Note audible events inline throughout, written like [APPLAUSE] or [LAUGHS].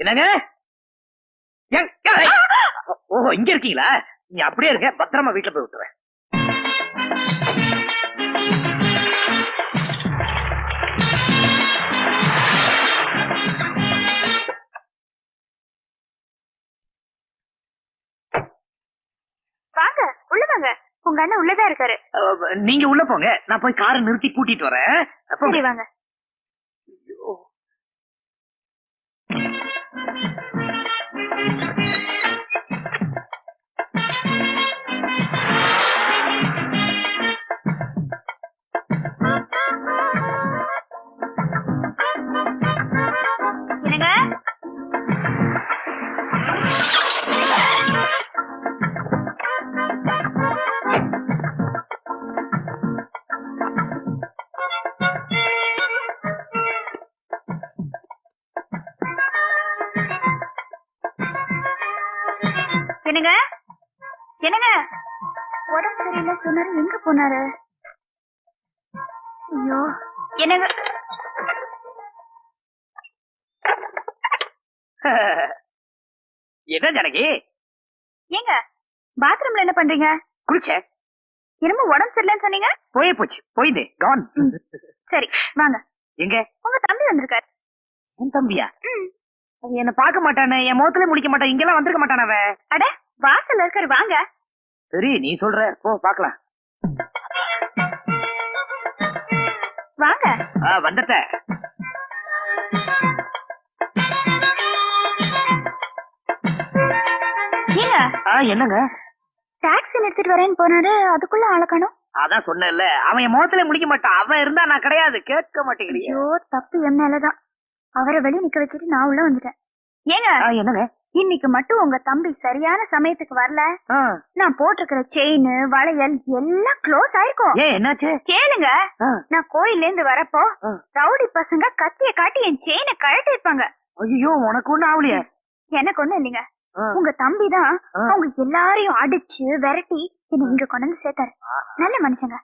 என்னங்க? ஓஹோ இங்க இருக்கீங்களா? நீ அப்படியே இருக்க பத்திரமா வீட்டுல போய் விட்டுறேன். வாங்க உள்ள வாங்க. உங்க அண்ணன் உள்ளதா இருக்காரு. நீங்க உள்ள போங்க. நான் போய் காரை நிறுத்தி கூட்டிட்டு வரேன். வாங்க. Thank you. என்ன ஜனகி? ஏங்க பாத்ரூம்ல என்ன பண்றீங்க? குளிச்சேன் என்னமோ உடம்பு சரியில்லைன்னு சொன்னீங்க. போயே போச்சு போயிதே கான் சரி வாங்க. எங்க? உங்க தம்பி வந்திருக்காரு. உன் தம்பியா? என்ன பார்க்க மாட்டானே என் முகத்துல முடிக்க மாட்டான் இங்கெல்லாம் வந்திருக்க மாட்டான் அவன். அட வாசல்ல இருக்காரு வாங்க. சரி நீ சொல்ற போ பாக்கலாம் வாங்க. வந்துட்ட. என்னங்க? டாக்ஸி நிறுத்திட்டு வரேன்னு போனாரு அதுக்குள்ள ஆள காணோம். அதான் சொன்னேன்ல அவன் முகத்துல முடிக்க மாட்டான். அவன் இருந்தா நான் கிடையாது கேட்க மாட்டேங்கிறீங்க. ஐயோ தப்பு என் மேலதான். அவரை வெளிய நிக்க வச்சுட்டு நான் உள்ள வந்துட்டேன். ஏங்க? என்னங்க? இன்னைக்கு மட்டும் உங்க தம்பி சரியான சமயத்துக்கு வரல. நான் போட்டிருக்கிற செயின் வளையல் எல்லாம் க்ளோஸ் ஆயிருக்கும். என்னாச்சு? கேளுங்க. நான் கோயில்ல இருந்து வரப்போ. ரவுடி பசங்க கத்திய காட்டி என் செயினை கழட்டி இருப்பாங்க ஐயோ உனக்கு ஒண்ணும் ஆகலையே எனக்கு ஒண்ணும் இல்லைங்க. உங்க தம்பி தான். அவங்க எல்லாரையும் அடிச்சு விரட்டி என்ன இங்க கொண்டு சேர்த்தாரு. நல்ல மனுஷங்க.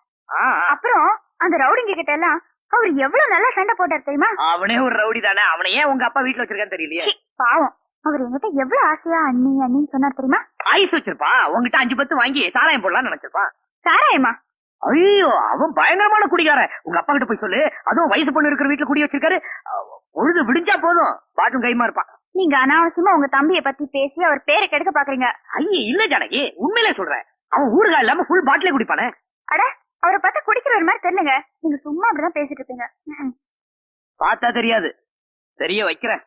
அப்புறம் அந்த ரவுடிங்க கிட்ட எல்லாம் அவர் எவ்வளவு நல்லா சண்டை போட்டார் தெரியுமா? அவனே ஒரு ரவுடி தானே. அவனை ஏன் உங்க அப்பா வீட்டுல வச்சிருக்கான்னு தெரியலையே? பாவம். அவர் என்கிட்ட எவ்வளவு ஆசையா அண்ணி அண்ணின்னு சொன்னார் தெரியுமா? ஐஸ் வச்சிருப்பான் உங்ககிட்ட அஞ்சு பத்து வாங்கி சாராயம் போடலாம்னு நினைச்சிருப்பான் சாராயமா? ஐயோ அவன் பயங்கரமான குடிகாரன். உங்க அப்பா கிட்ட போய் சொல்லு. அதுவும் வயசு பொண்ணு இருக்கிற வீட்டுல குடி வச்சிருக்காரு. பொழுது விடிஞ்சா போதும். பாட்டும் கைமா இருப்பான். நீங்க அனாவசியமா உங்க தம்பிய பத்தி பேசி அவர் பேரை கெடுக்க பாக்குறீங்க. ஐயே இல்ல ஜானகி உண்மையிலே சொல்றேன். அவன் ஊறுகாய் இல்லாம ஃபுல் பாட்டிலே குடிப்பானே? அட அவரை பார்த்தா குடிக்கிறவர் மாதிரி தெரியலங்க. நீங்க சும்மா அப்படிதான் பேசிட்டு இருப்பீங்க. ம்ம். பார்த்தா தெரியாது. தெரிய வைக்கிறேன்.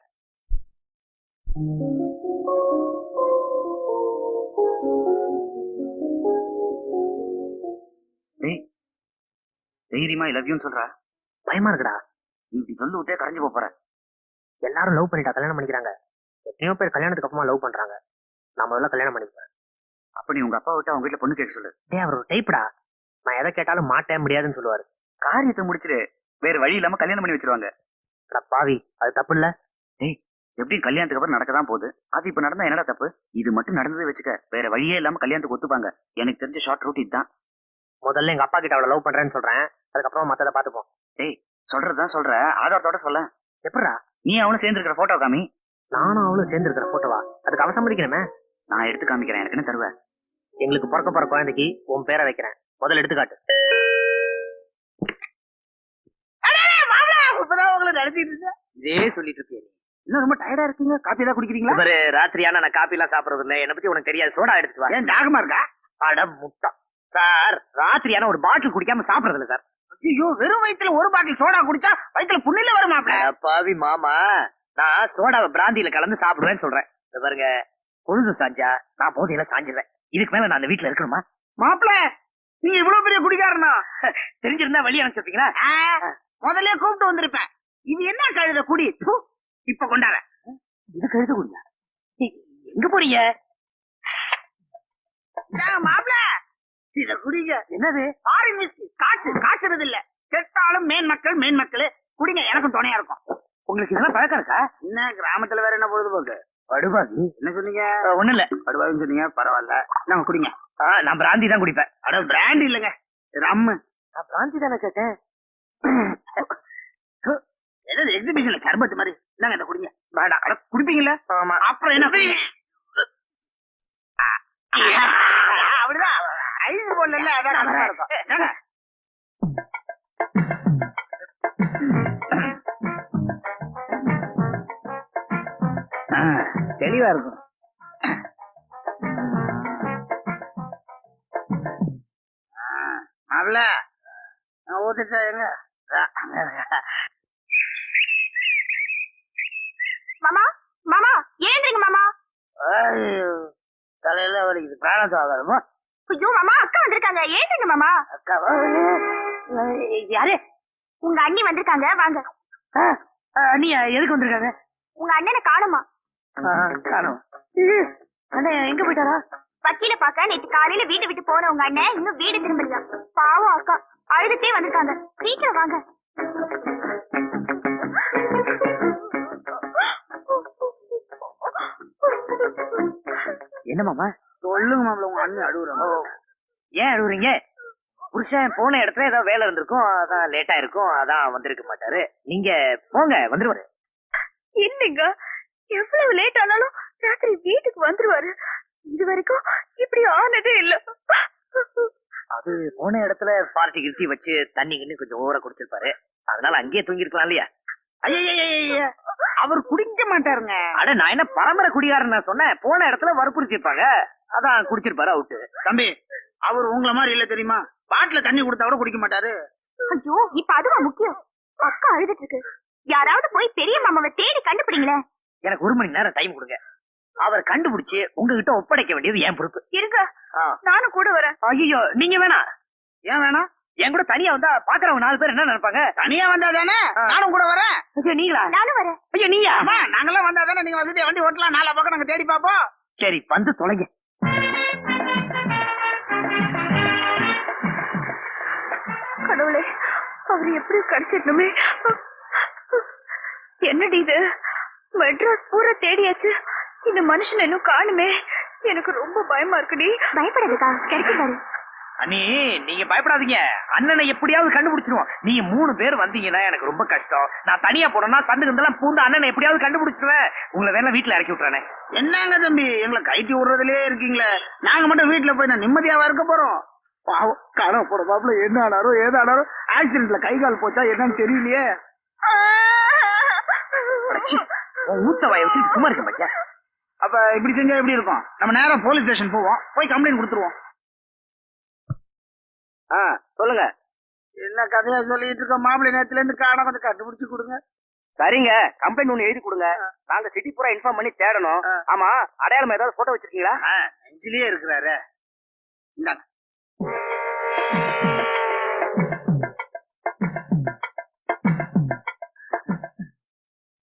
தைரியமா லவ் யூன்னு சொல்றா? பயமா இருக்குடா. நீ இப்படி சொல்லு விட்டே கரைஞ்சு போற. எல்லாரும் லவ் பண்ணிட்டா கல்யாணம் பண்ணிக்கிறாங்க. எத்தனையோ பேர் கல்யாணத்துக்கு அப்புறமா லவ் பண்றாங்க. நான் முதல்ல கல்யாணம் பண்ணிக்கிறேன். அப்ப நீ உங்க அப்பா விட்டு அவங்க வீட்டுல பொண்ணு கேட்க சொல்லு. டேய் அவர் டைப்டா நான் எதை கேட்டாலும் மாட்டேன் முடியாதுன்னு சொல்லுவாரு. காரியத்தை முடிச்சிட்டு வேற வழி இல்லாம கல்யாணம் பண்ணி வச்சிருவாங்க. பாவி அது தப்பு இல்ல. எப்படியும் கல்யாணத்துக்கு அப்புறம் நடக்க தான் போகுது. அது இப்ப நடந்தா என்னடா தப்பு? இது மட்டும் நடந்தது வச்சுக்க. வேற வழியே இல்லாம கல்யாணத்துக்கு ஒத்துப்பாங்க. எனக்கு தெரிஞ்ச ஷார்ட் ரூட் இதுதான். முதல்ல எங்க அப்பா கிட்ட அவளை லவ் பண்றேன்னு சொல்றேன். அதுக்கப்புறமா மத்தத பாத்துப்போம் டேய் சொல்றதுதான் சொல்ற. ஆதாரத்தோட சொல்ல எப்படிடா நீ அவனும் சேர்ந்து இருக்கிற போட்டோ காமி? நானும் அவளும் சேர்ந்து இருக்கிற போட்டோவா அதுக்கு அவன் சம்மதிக்கணுமே? நான் எடுத்து காமிக்கிறேன் எனக்கு என்ன தருவ? எங்களுக்கு பிறக்க போற குழந்தைக்கு உன் பேரை வைக்கிறேன். முதல்ல எடுத்துக்காட்டு. இதே சொல்லிட்டு இருக்கேன் இன்னும் ரொம்ப டயர்டா இருக்கீங்க? காப்பி தான் குடிக்கிறீங்களா? இவரு ராத்திரியான நான் காப்பி எல்லாம் சாப்பிடுறது இல்ல. என்ன பத்தி உனக்கு தெரியாது. சோடா எடுத்துட்டு வா. ஏன் தாகமா இருக்கா? அட முட்டா. சார் ராத்திரியான ஒரு பாட்டில் குடிக்காம சாப்பிடுறது இல்ல சார். ஐயோ வெறும் வயித்துல ஒரு பாட்டில் சோடா குடிச்சா வயித்துல புண்ணில வருமாப்ல பாவி மாமா நான் சோடாவை பிராந்தியில கலந்து சாப்பிடுவேன்னு சொல்றேன். பாருங்க பொழுது சாஞ்சா நான் போதையில சாஞ்சிடுறேன் இதுக்கு மேல நான் அந்த வீட்டுல இருக்கணுமா? மாப்பிள நீங்க இவ்வளவு பெரிய குடிக்காரனா தெரிஞ்சிருந்தா வழி அனுப்பிச்சிருப்பீங்களா முதல்ல கூப்பிட்டு வந்திருப்பேன். இது என்ன கழுத குடி? ப்பு, இப்ப கொண்டாட இது கழுத குடியா? எங்க போறீங்க? மாப்பிள இத குடிங்க. என்னது? ஃபாரின் காற்று காய்ச்சறது இல்ல கெட்டாலும் மேன் மக்கள் மேன் மக்கள் குடிங்க எனக்கும் துணையா இருக்கும் உங்களுக்கு இதெல்லாம் பழக்கம் இருக்கா என்ன கிராமத்துல வேற என்ன பொழுதுபோக்கு படுபாவி என்ன சொன்னீங்க ஒண்ணு இல்ல படுவாங்கன்னு சொன்னீங்க பரவாயில்ல நாங்க குடிங்க நான் பிராந்தி தான் குடிப்பேன் அட பிராண்ட் இல்லங்க ரம்மு நான் பிராந்தி தானே கேட்டேன் ஏதாவது எக்ஸிபிஷன்ல சர்பத்து மாதிரி இந்தாங்க இந்த குடிங்க வேண்டாம் அட, குடிப்பீங்களா ஆமா அப்புறம் என்ன? அப்படிதான் ஐஸ் போடல அதான் இருக்கும் தெளிவா இருக்கும். அவள ஊத்திட்டா எங்க? மாமா மாமா ஏந்திரிங்க மாமா. தலையில வலிக்குது. பிராணம் ஆகாதுமா ஐயோ மாமா அக்கா வந்திருக்காங்க. மாமா. அக்கா யாரு? உங்க அண்ணி வந்திருக்காங்க. வாங்க. அண்ணியா எதுக்கு வந்திருக்காங்க? உங்க அண்ணனை காணுமா? காணோம். அண்ணன் எங்க போயிட்டாரா? வக்கீல பாக்க நேத்து காலையில வீட்டை விட்டு போன உங்க அண்ணன் இன்னும் வீடு திரும்பலையா? பாவம் அக்கா அழுதுட்டே வந்திருக்காங்க. சீக்கிரம் வாங்க. என்ன மாமா? சொல்லுங்க மாப்பிள்ள உங்க அண்ணன் அழுகுறாங்க ஏன் அழுகுறீங்க புருஷன் போன இடத்துல ஏதோ வேலை இருந்திருக்கும். அதான் லேட்டா இருக்கும் அதான் வந்திருக்க மாட்டாரு. நீங்க போங்க வந்துருவாரு. இல்லைங்க எவ்வளவு லேட் ஆனாலும் ராத்திரி வீட்டுக்கு வந்துருவாரு. இது வரைக்கும் இப்படி ஆனதே இல்ல. அது போன இடத்துல பார்ட்டி கிருத்தி வச்சு தண்ணி கிண்ணி கொஞ்சம் ஓவரா குடிச்சிருப்பாரு. அதனால அங்கேயே தூங்கி இருக்கலாம் இல்லையா? ஐய அவர் குடிக்க மாட்டாருங்க. அட நான் என்ன பரம்பரை குடிகாரன் நான் சொன்னேன். போன இடத்துல வற்புறுத்திருப்பாங்க அதான் குடிச்சிருப்பாரு அவுட்டு தம்பி அவர் உங்கள மாதிரி இல்ல தெரியுமா? பாட்டில தண்ணி கொடுத்தா கூட குடிக்க மாட்டாரு. ஐயோ இப்ப அதுவா முக்கியம்? அக்கா அழுதுட்டு இருக்கு. யாராவது போய் பெரிய மாமாவை தேடி கண்டுபிடிங்களேன். எனக்கு ஒரு மணி நேரம் டைம் கொடுங்க. அவர் கண்டுபிடிச்சு உங்ககிட்ட ஒப்படைக்க வேண்டியது என் பொறுப்பு. இருங்க. நானும் கூட வரேன். ஐயோ நீங்க வேணாம் ஏன் வேணாம் என் கூட தனியா வந்தா பாக்குறவங்க நாலு பேர் என்ன நினைப்பாங்க? தனியா வந்தா தானே? நானும் கூட வரேன். ஐயோ நீங்களா? நானும் வரேன். ஐயோ நீயா? நாங்கெல்லாம் வந்தா தானே நீங்க வந்துட்டு வண்டி ஓட்டலாம்? நாலா பக்கம் நாங்க தேடி பாப்போம் சரி வந்து தொலைங்க. கடவுளே அவர் எப்படி கிடைச்சிடணுமே. என்னடி இது? மெட்ராஸ் பூரா தேடியாச்சு. இந்த மனுஷன் இன்னும் காணுமே. எனக்கு ரொம்ப பயமா இருக்குடி பயப்படாதுக்கா கிடைச்சிட்டாரு அண்ணி நீங்க பயப்படாதீங்க. அண்ணனை எப்படியாவது கண்டுபிடிச்சிருவோம். நீங்க மூணு பேர் வந்தீங்கன்னா எனக்கு ரொம்ப கஷ்டம். நான் தனியா போனேன்னா சந்து இருந்தெல்லாம் பூந்து அண்ணனை எப்படியாவது கண்டுபிடிச்சிருவேன். உங்களை வேணா வீட்டுல இறக்கி விட்டுறானே. என்னங்க தம்பி எங்களை கைட்டி விடுறதுலயே இருக்கீங்களே. நாங்க மட்டும் வீட்டுல போய் நான் நிம்மதியாவா இருக்க போறோம்? பாவம் காண போற பாப்புல என்ன ஆனாரோ ஏதானாரோ ஆக்சிடென்ட்ல கை கால் போச்சா என்னன்னு தெரியலையே. ஊத்த வாய வச்சு சும்மா இருக்க பச்சா அப்ப இப்படி செஞ்சா எப்படி இருக்கும்? நம்ம நேரா போலீஸ் ஸ்டேஷன் போவோம். போய் கம்ப்ளைண்ட் கொடுத்துருவோம். ஆ சொல்லுங்க. என்ன கதையா சொல்லிட்டு இருக்க மாப்பிள்ளை நேரத்துல இருந்து காண கொஞ்சம் கண்டுபிடிச்சு கொடுங்க. சரிங்க. கம்ப்ளைண்ட் ஒண்ணு எழுதி கொடுங்க. நாங்க சிட்டி பூரா இன்ஃபார்ம் பண்ணி தேடணும். ஆமா அடையாளம் ஏதாவது போட்டோ வச்சிருக்கீங்களா? ஆ, நெஞ்சிலேயே இருக்கிறாரு. இந்தாங்க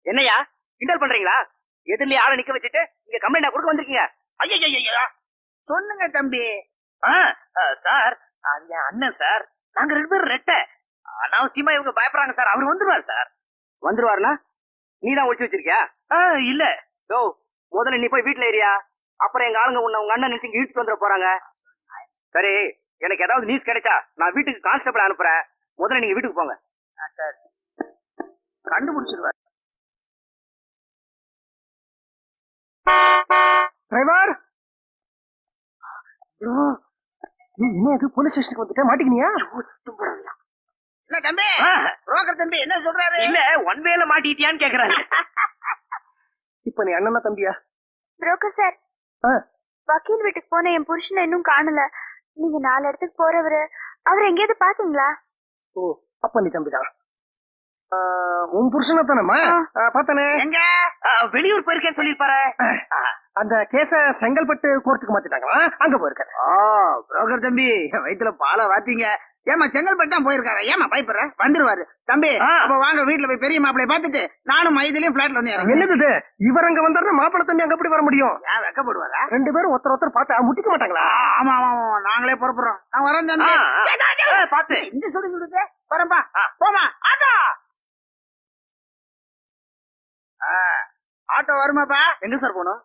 என்னையா கிண்டல் பண்றீங்களா? எதிரிலே ஆளை நிக்க வச்சுட்டு இங்க கம்ப்ளைண்ட் கொடுக்க வந்திருக்கீங்க. ஐயா சொல்லுங்க தம்பி. ஆ, ஆ, சார் அண்ணன் சார். நாங்க ரெண்டு பேரும் ரெட்ட. அனாவசியமா இவங்க பயப்படுறாங்க சார். அவர் வந்துருவார் சார். வந்துருவாருனா நீ தான் ஒழிச்சு வச்சிருக்கியா? இல்ல. யோ முதல்ல நீ போய் வீட்டுல ஏரியா அப்புறம் எங்க ஆளுங்க உன்னை உங்க அண்ணன் நினைச்சு இங்க வந்துட போறாங்க. சரி எனக்கு ஏதாவது நியூஸ் கிடைச்சா நான் வீட்டுக்கு கான்ஸ்டபிள் அனுப்புறேன். முதல்ல நீங்க வீட்டுக்கு போங்க. சார். கண்டுபிடிச்சிருவாரு. டிரைவர்? நீ என்ன போலீஸ் ஸ்டேஷனுக்கு வந்துட்டு? மாட்டிக்கினியா? என்ன தம்பி? புரோக்கர் தம்பி என்ன சொல்றாரு? இல்ல ஒன் வேல மாட்டிட்டியான்னு கேக்குறாரு. [LAUGHS] இப்ப நீ அண்ணனா தம்பியா? புரோக்கர் சார் வக்கீல் வீட்டுக்கு போன என் புருஷனை இன்னும் காணல. நீங்க நாலு இடத்துக்கு போறவரு அவர் எங்கேயாவது பாத்தீங்களா ஓ அப்ப நீ தம்பிதான். உன் புருஷனை தானம்மா பார்த்தனே. எங்க? வெளியூர் போயிருக்கேன்னு சொல்லிருப்பாரு அந்த கேஸ செங்கல்பட்டு கோர்ட்டுக்கு மாத்திட்டாங்களா? அங்க போயிருக்காரு ஓ புரோக்கர் தம்பி வயித்துல பாலை வாத்தீங்க. ஏமா செங்கல்பட்டு தான் போயிருக்காரு. ஏமா பயப்படுற? வந்துருவாரு. தம்பி. அப்ப வாங்க வீட்டுல போய் பெரிய மாப்பிளைய பாத்துட்டு நானும் மைதிலையும் பிளாட்ல வந்து. என்னது இவர் அங்க வந்தாருன்னா மாப்பிள்ள தம்பி அங்க எப்படி வர முடியும்? வெக்கப்படுவாரா? ரெண்டு பேரும் ஒருத்தர் ஒருத்தர் பார்த்தா முட்டிக்க மாட்டாங்களா? ஆமா ஆமா ஆமா நாங்களே புறப்படுறோம். நான் வரேன் பாத்து. இந்த சுடு சுடுது வரேன்பா. ஆ. போமா ஆட்டோ. ஆட்டோ வருமாப்பா? எங்க சார் போனோம்?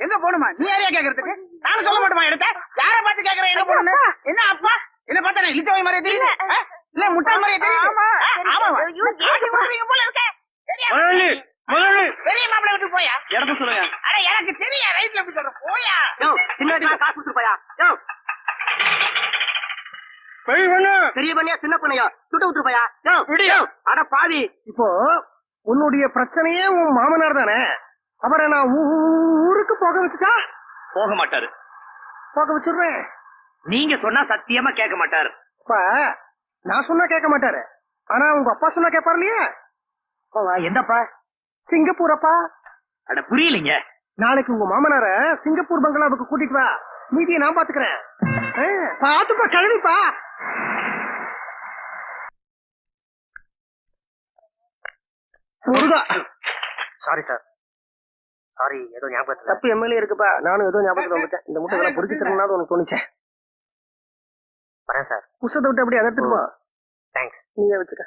எங்க போணுமா நீ யாரையா கேக்குறதுக்கு? நானும் சொல்ல மாட்டோமா எடுத்த. யார பார்த்து கேக்குற? எங்க போகணும்னு? என்ன அப்பா? என்ன பார்த்தா இழுத்த வை மாதிரியே தெரியுது. ஆ? இல்ல முட்டை மாதிரியே தெரியுது. ஆமா. போல இருக்கே. சரியா? முதலாளி முதலாளி பெரிய மாப்பிள்ளை சொல்லுங்க. அட எனக்கு தெரியும் ரைட்ல எப்படி சொல்ற? போயா. சின்ன காசு கொடுத்துருப்பாயா யோ. பெரிய பண்ணியா சின்ன பண்ணியா? சுட்டு விட்டுருப்பாயா அட பாவி. இப்போ உன்னுடைய பிரச்சனையே உன் மாமனார் தானே? அவரை நான் ஊருக்கு போக வச்சுட்டா? போக மாட்டாரு. போக வச்சிடுறேன் நீங்க சொன்னா சத்தியமா கேட்க மாட்டாரு. இப்ப நான் சொன்னா கேட்க மாட்டாரு. ஆனா உங்க அப்பா சொன்னா கேட்பாரு இல்லையா எந்தப்பா சிங்கப்பூர் அப்பா அட புரியலீங்க. நாளைக்கு உங்க மாமனார சிங்கப்பூர் பங்களாவுக்கு கூட்டிட்டு வா. மீதியை நான் பாத்துக்கிறேன். பாத்துப்பா கிளம்பிப்பா. முருகா. சாரி சார் சாரி ஏதோ ஞாபகத்துல தப்பு எம்எல்ஏ இருக்குப்பா. நானும் ஏதோ ஞாபகத்துல வந்துட்டேன். இந்த முட்டைகளை பொறுக்கி தரணும்னா உனக்கு தோணுச்சேன். வரேன் சார் புஷத்தை விட்டு அப்படியே அதை எடுத்துட்டு போ தேங்க்ஸ் நீங்க வச்சுக்க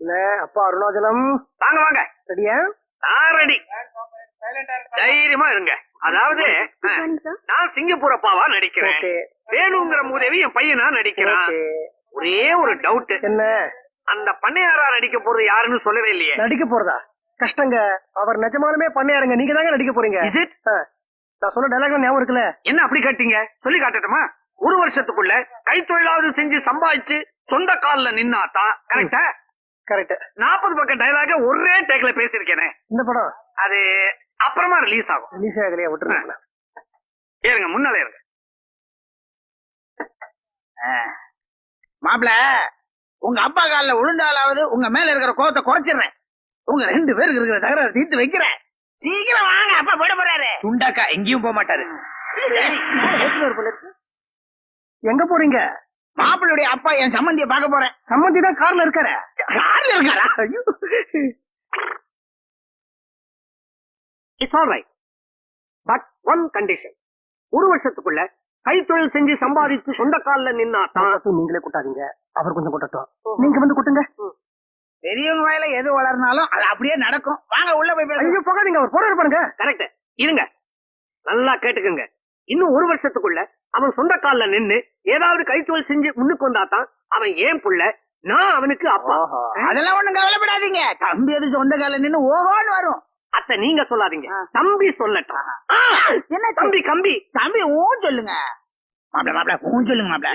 இல்ல அப்பா அருணாச்சலம். வாங்க வாங்க. ரெடியா? நான் ரெடி தைரியமா இருங்க. அதாவது நான் சிங்கப்பூர் அப்பாவா நடிக்கிறேன். வேணுங்கிற மூதேவி என் பையனா நடிக்கிறான். ஒரே ஒரு டவுட் என்ன? அந்த பண்ணையாரா நடிக்க போறது யாருன்னு சொல்லவே இல்லையே. நடிக்க போறதா? கஷ்டங்க. அவர் நிஜமாலுமே பண்ணையாருங்க. நீங்க தாங்க நடிக்க போறீங்க. நான் சொன்ன டைலாக் ஞாபகம் இருக்குல்ல? என்ன அப்படி கேட்டீங்க? சொல்லி காட்டட்டுமா? ஒரு வருஷத்துக்குள்ள கைத்தொழிலாவது செஞ்சு சம்பாதிச்சு சொந்த கால்ல நின்னாதான் கரெக்டா கரெக்ட் நாற்பது பக்கம் டைலாக ஒரே டேக்ல பேசிருக்கேனே இந்த படம்? அது அப்புறமா ரிலீஸ் ஆகும். ரிலீஸ் ஆகலையா? விட்டுருங்க ஏறுங்க முன்னால இருங்க மாப்பிள உங்க அப்பா காலில் விழுந்தாலாவது உங்க மேல இருக்கிற கோவத்தை குறைச்சிடுறேன். உங்க ரெண்டு பேருக்கு இருக்கிற தகராறு தீர்த்து வைக்கிறேன். சீக்கிரம் வாங்க அப்பா போட போறாரு. துண்டாக்கா எங்கேயும் போக மாட்டாரு. எங்க போறீங்க? மாப்பிள்ளையுடைய அப்பா என் சம்மந்திய பார்க்க போறேன். சம்மந்தி தான் கார்ல இருக்காரு. கார்ல இருக்காரா. It's all right but one condition ஒரு வருஷத்துக்குள்ள கைத்தொழில் செஞ்சு சம்பாதிச்சு சொந்த கால்ல நின்னாதான் மட்டும் நீங்களே கொட்டாதீங்க. அவர் கொஞ்சம் கொட்டட்டும். நீங்க வந்து கொட்டுங்க. பெரியவங்க வாயில எது வளர்னாலும் அது அப்படியே நடக்கும். வாங்க உள்ள போய் ஐயோ போகாதீங்க அவர் போறாரு பாருங்க. கரெக்ட். இருங்க. நல்லா கேட்டுக்கங்க. இன்னும் ஒரு வருஷத்துக்குள்ள அவன் சொந்த கால்ல நின்னு ஏதாவது கைத்தொழில் செஞ்சு முன்னுக்கு வந்தாதான் அவன் ஏன் புள்ள? நான் அவனுக்கு அப்பா. அதெல்லாம் ஒண்ணும் கவலைப்படாதீங்க. தம்பி எது சொந்த கால நின்னு ஓகோன்னு வரும். அத்த நீங்க சொல்லாதீங்க. தம்பி சொல்லட்டும். ஆ, என்ன தம்பி? கம்பி. தம்பி ஊ சொல்லுங்க. மாப்பிள மாப்பிள ஊ சொல்லுங்க மாப்பிள.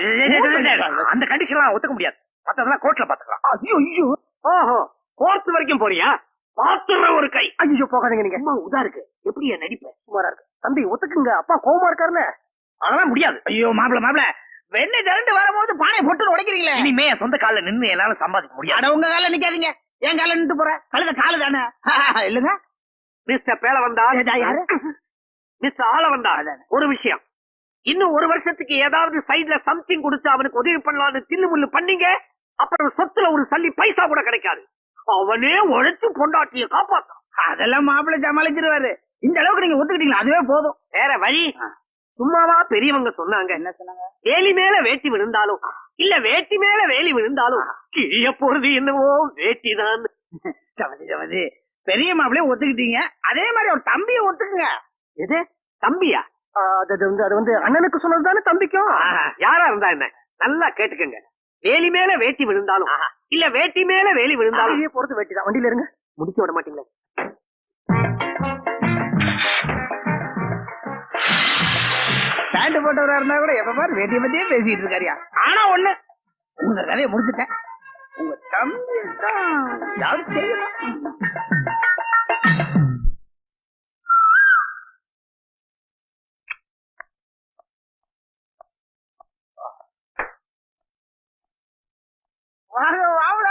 அந்த கண்டிஷன்லாம் ஒத்துக்க முடியாது. மத்ததெல்லாம் கோர்ட்ல பாத்துக்கலாம் ஐயோ ஐயோ. ஓஹோ கோர்ட் வரைக்கும் போறியா? பாத்துற ஒரு கை. ஐயோ போகாதீங்க நீங்க. அம்மா உதா இருக்கு. எப்படி என் நடிப்ப? சுமாரா இருக்கு. தம்பி ஒத்துக்குங்க. அப்பா கோவமா இருக்காருல்ல அதெல்லாம் முடியாது. ஐயோ மாப்பிள மாப்பிள. வெண்ணெய் திரண்டு வரும்போது பானை போட்டு உடைக்கிறீங்களே. இனிமே சொந்த கால்ல நின்னு என்னால சம்பாதிக்க முடியாது. உங்க கால நிக்காதீங்க. என் கால நின்று போற. கழுத காலு தானே. [LAUGHS] இல்லங்க. மிஸ்டர் பேல வந்தா யாரு? மிஸ்டர் ஆள வந்தா ஒரு விஷயம். இன்னும் ஒரு வருஷத்துக்கு ஏதாவது சைடுல சம்திங் கொடுத்து அவனுக்கு உதவி பண்ணலாம்னு தில்லு முள்ளு பண்ணீங்க? அப்புறம் சொத்துல ஒரு சல்லி பைசா கூட கிடைக்காது. அவனே உழைச்சு பொண்டாட்டிய காப்பாத்தான். அதெல்லாம் மாப்பிள்ளை சமாளிச்சிருவாரு. இந்த அளவுக்கு நீங்க ஒத்துக்கிட்டீங்களா? அதுவே போதும். வேற வழி. சும்மாவா பெரியவங்க சொன்னாங்க. என்ன சொன்னாங்க? வேலி மேல வேட்டி விழுந்தாலும் இல்ல வேட்டி மேல வேலி விழுந்தாலும் கிழிய போறது என்னவோ வேட்டிதான். சமதி சமதி. பெரிய மாப்பிள்ளைய ஒத்துக்கிட்டீங்க. அதே மாதிரி ஒரு தம்பியை ஒத்துக்குங்க. எது? தம்பியா? அது வந்து அது வந்து அண்ணனுக்கு சொன்னது தானே தம்பிக்கும்? ஆஹா, யாரா இருந்தா என்ன? நல்லா கேட்டுக்கங்க. வேலி மேல வேட்டி விழுந்தாலும் இல்ல வேட்டி மேல வேலி விழுந்தாலும். அப்படியே போறது வெட்டிதான் வண்டியில இருங்க. முடிக்க விட மாட்டீங்களே? பேண்ட் போட்டவரா இருந்தா கூட எப்ப பாரு வேட்டிய பத்தியே பேசிட்டு இருக்காரியா. ஆனா ஒண்ணு உங்க கதையை முடிச்சுட்டேன். உங்க தம்பி தான். ஏதாவது செய்யலாம் வாங்க வாங்க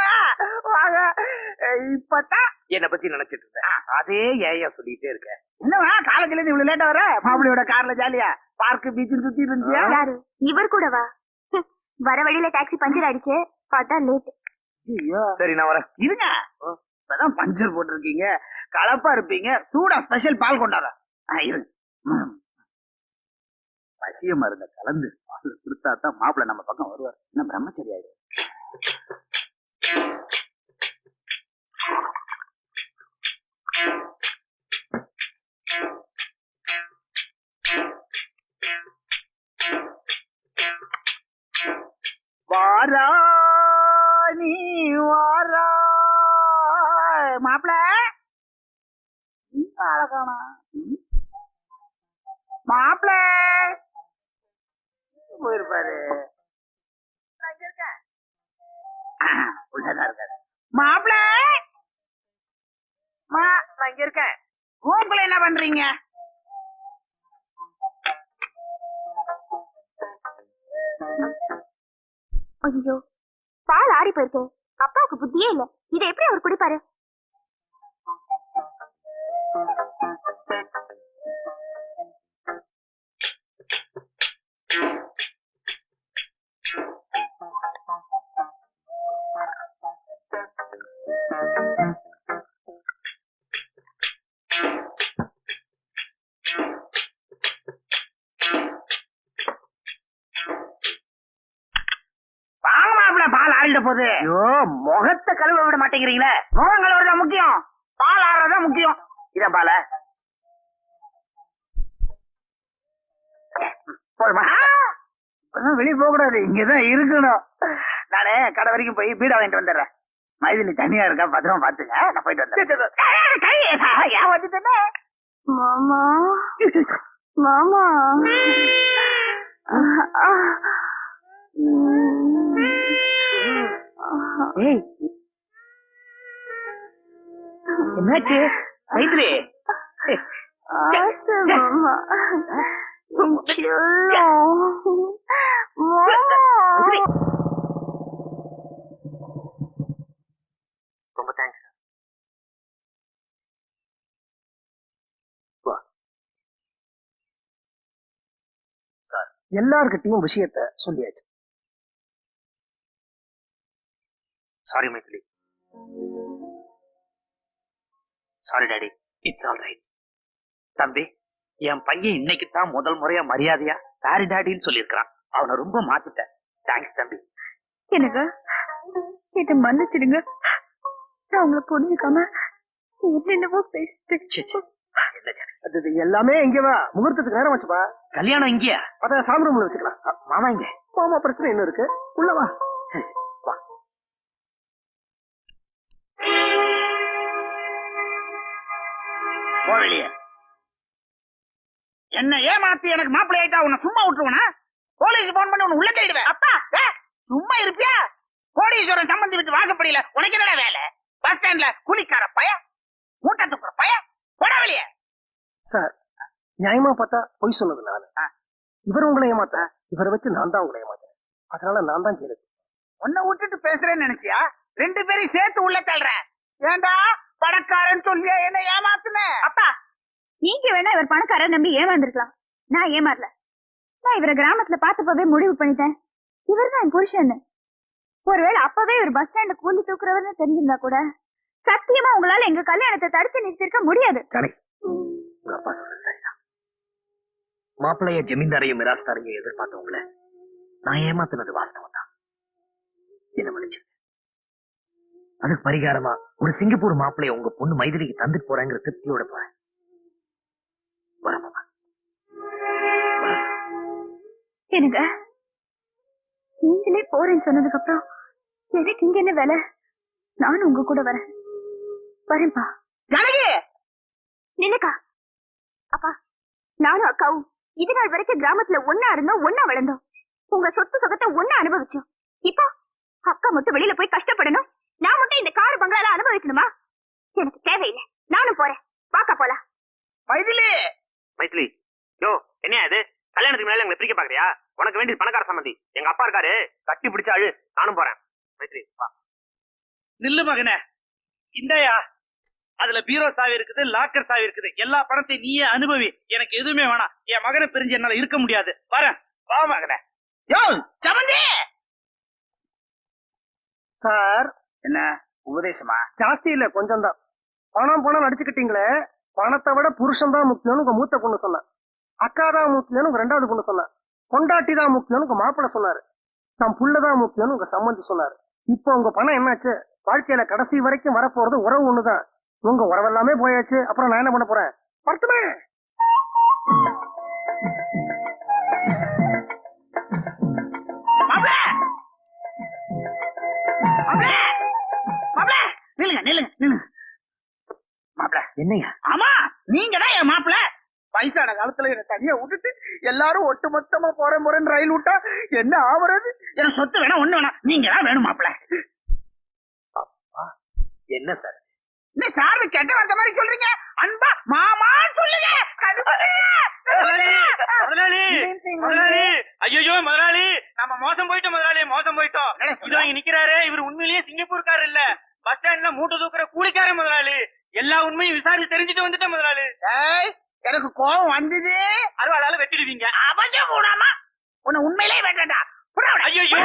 வாங்க. இப்பதான் என்ன பத்தி நினைச்சிட்டு இருந்தேன். அதே ஏயா சொல்லிட்டே இருக்க. என்னவா? காலேஜ்ல இருந்து இவ்வளவு லேட்டா வர? மாப்பிள்ளையோட கார்ல ஜாலியா பார்க் பீச் சுத்தி இருந்துச்சியா? யாரு? இவர் கூடவா ஹம், வர வழியில டாக்ஸி பஞ்சர் ஆயிடுச்சு பார்த்தா லேட் ஐயோ. சரி நான் வரேன். இருங்க. இப்பதான் பஞ்சர் போட்டிருக்கீங்க. கலப்பா இருப்பீங்க. சூடா ஸ்பெஷல் பால் கொண்டாட இருங்க. பசிய மருந்த கலந்து பால் கொடுத்தா தான் மாப்பிள்ள நம்ம பக்கம் வருவார். என்ன பிரம்மச்சரி ஆயிடும் வாரா நீ வாரா. மாப்பிள்ள அழகானா மாப்பிள போயிருப்பாரு. உள்ளதான் இருக்காரு மாப்பிள! மா நான் இங்க இருக்கேன் ரூம்குள்ள என்ன பண்றீங்க? ஐயோ பால் ஆறி போயிருக்கு. அப்பாவுக்கு புத்தியே இல்ல. இதை எப்படி அவர் குடிப்பாரு? மாட்டேங்கிறீங்களே முகங்கள் முக்கியம். பால் ஆறதான் முக்கியம். இத பால. போதுமா? வெளியே போக கூடாது. இங்கதான் இருக்கணும். நானே கடை வரைக்கும் போய் பீடா வாங்கிட்டு வந்துடுறேன். மைதிலி தனியா இருக்கா? பத்திரமா பாத்துங்க நான் போயிட்டு கை ஏன் வந்துட்டேனே மாமா. மாமா. ஏய் என்னாச்சு? மைத்ரி ரொம்ப தேங்க்ஸ் எல்லார்கிட்டயும் விஷயத்த சொல்லியாச்சு. Sorry Maithili sorry daddy it's all right தம்பி என் பையன் இன்னைக்கு தான் முதல் முறையா மரியாதையா சாரி டாடின்னு சொல்லியிருக்கான் அவனை ரொம்ப மாத்திட்டேன். தேங்க்ஸ் தம்பி. எனக்கு இதை மன்னிச்சிடுங்க. நான் உங்களை புரிஞ்சுக்காம என்னென்னவோ பேசிட்டு. அது எல்லாமே இங்க வா. முகூர்த்தத்துக்கு நேரம் வச்சுப்பா கல்யாணம் இங்கேயா? அத சாமி ரூம்ல வச்சுக்கலாம். மாமா இங்க. மாமா பிரச்சனை இன்னும் இருக்கு. உள்ள வெளியே என்ன ஏமாத்தி எனக்கு மாப்பிள்ளை ஆயிட்டா உன்னை சும்மா விட்டுருவனா? போலீஸ் போன் பண்ணி உன்னை உள்ள தேடுவேன் அப்பா ஏ, சும்மா இருப்பியா? கோடீஸ்வரன் சம்பந்தி விட்டு வாசப்படியில உனக்கு என்னடா வேலை? பஸ் ஸ்டாண்ட்ல கூலிக்கார பய மூட்டை தூக்குற பய போட வெளியே. சார் நியாயமா பார்த்தா பொய் சொன்னது நானு. இவர் உங்களை ஏமாத்த இவரை வச்சு நான் தான் உங்களை ஏமாத்தேன் அதனால நான் தான் ஜெயிலுக்கு உன்னை விட்டுட்டு பேசுறேன்னு நினைச்சியா? ரெண்டு பேரையும் சேர்த்து உள்ள தள்ளுறேன். ஏண்டா? பணக்காரன் சொல்லியா என்ன ஏமாத்துன. அப்பா நீங்க வேணா இவர் பணக்காரர் நம்பி ஏமாந்துருக்கலாம். நான் ஏமாறல. நான் இவரை கிராமத்துல பார்த்தப்பவே முடிவு பண்ணிட்டேன். இவர் தான் என் புருஷன் ஒருவேளை அப்பவே இவர் பஸ் ஸ்டாண்ட்ல கூலி தூக்குறவர்னு தெரிஞ்சிருந்தா கூட சத்தியமா உங்களால எங்க கல்யாணத்தை தடுத்து நிறுத்திருக்க முடியாது. மாப்பிள்ளைய ஜமீன்தாரையும் மிராஸ்தாரையும் எதிர்பார்த்தவங்கள நான் ஏமாத்துனது வாஸ்தவம் தான் என்ன மன்னிச்சு அதுக்கு பரிகாரமா ஒரு சிங்கப்பூர் மாப்பிள்ளைய உங்க பொண்ணு மைதிலிக்கு தந்துட்டு போறேங்கிற திருப்தியோட போறேன். எனக்கு நீங்களே போறேன்னு சொன்னதுக்கு அப்புறம் எனக்கு இங்க என்ன வேலை? நானும் உங்க கூட வரேன். வரேன்ப்பா. ஜனகி நினைக்கா அப்பா நானும் அக்காவும் இது நாள் வரைக்கும் கிராமத்துல ஒன்னா இருந்தோம் ஒன்னா வளர்ந்தோம். உங்க சொத்து சுகத்தை ஒன்னா அனுபவிச்சோம். இப்போ அக்கா மட்டும் வெளியில போய் கஷ்டப்படணும் நான் மட்டும் இந்த கார் பங்களால அனுபவிக்கணுமா? எனக்கு தேவையில்லை. நானும் போறேன். பாக்க போலாம். மைதிலி! மைதிலி யோ என்ன இது? கல்யாணத்துக்கு மேல எங்களை பிரிக்க பாக்குறியா உனக்கு வேண்டியது பணக்கார சம்மந்தி எங்க அப்பா இருக்காரு. கட்டி பிடிச்ச அழு நானும் போறேன். மைத்ரி வா. நில்லு மகனே. இந்தாயா. அதுல பீரோ சாவி இருக்குது லாக்கர் சாவி இருக்குது. எல்லா பணத்தையும் நீயே அனுபவி. எனக்கு எதுவுமே வேணாம். என் மகனை பிரிஞ்சு என்னால இருக்க முடியாது. வரேன். வா மகனே. யோ சமந்தி சார் என்ன உபதேசமா? ஜாஸ்தி இல்ல கொஞ்சம் தான் பணம் பணம் நடிச்சுக்கிட்டீங்களே பணத்தை விட புருஷன் தான் முக்கியம்னு உங்க மூத்த பொண்ணு சொன்னேன் அக்கா தான் முக்கியம்னு உங்க ரெண்டாவது பொண்ணு சொன்னேன் பொண்டாட்டி தான் முக்கியம்னு உங்க மாப்பிள்ள சொன்னாரு. தம் புள்ள தான் முக்கியம்னு உங்க சம்மந்தி சொன்னாரு. இப்போ உங்க பணம் என்னாச்சு? வாழ்க்கையில கடைசி வரைக்கும் வரப்போறது உறவு ஒண்ணுதான். உங்க உறவெல்லாமே போயாச்சு. அப்புறம் நான் என்ன பண்ண போறேன்? வரட்டுமே! நில்லுங்க நில்லுங்க நில்லுங்க. மாப்பிள என்னையா ஆமா நீங்க தான் என் மாப்பிள்ள வயசான காலத்துல என்ன தனியா விட்டுட்டு எல்லாரும் ஒட்டு மொத்தமா போற முறைன்னு ரயில் விட்டா என்ன ஆவறது? எனக்கு சொத்து வேணா ஒண்ணு வேணா நீங்க தான் வேணும் மாப்பிள்ள என்ன சார்? என்ன சாரு கெட்ட வார்த்தை மாதிரி சொல்றீங்க? அன்பா மாமான்னு சொல்லுங்க. முதலாளி முதலாளி முதலாளி. ஐயோ முதலாளி. நம்ம மோசம் போயிட்டோம் முதலாளி மோசம் போயிட்டோம். இதோ இங்க நிக்கிறாரு இவர் உண்மையிலேயே சிங்கப்பூர்காரர் இல்ல. பஸ் ஸ்டாண்ட்ல மூட்டை தூக்குற கூலிக்கார முதலாளி. எல்லா உண்மையும் விசாரிச்சு தெரிஞ்சுட்டு வந்துட்டேன் முதலாளி. ஏய், எனக்கு கோபம் வந்தது. அறுவாளால வெட்டிடுவீங்க. அவசரம் கூடாமா உன்னை உண்மையிலே வேண்டாம் ஐயோ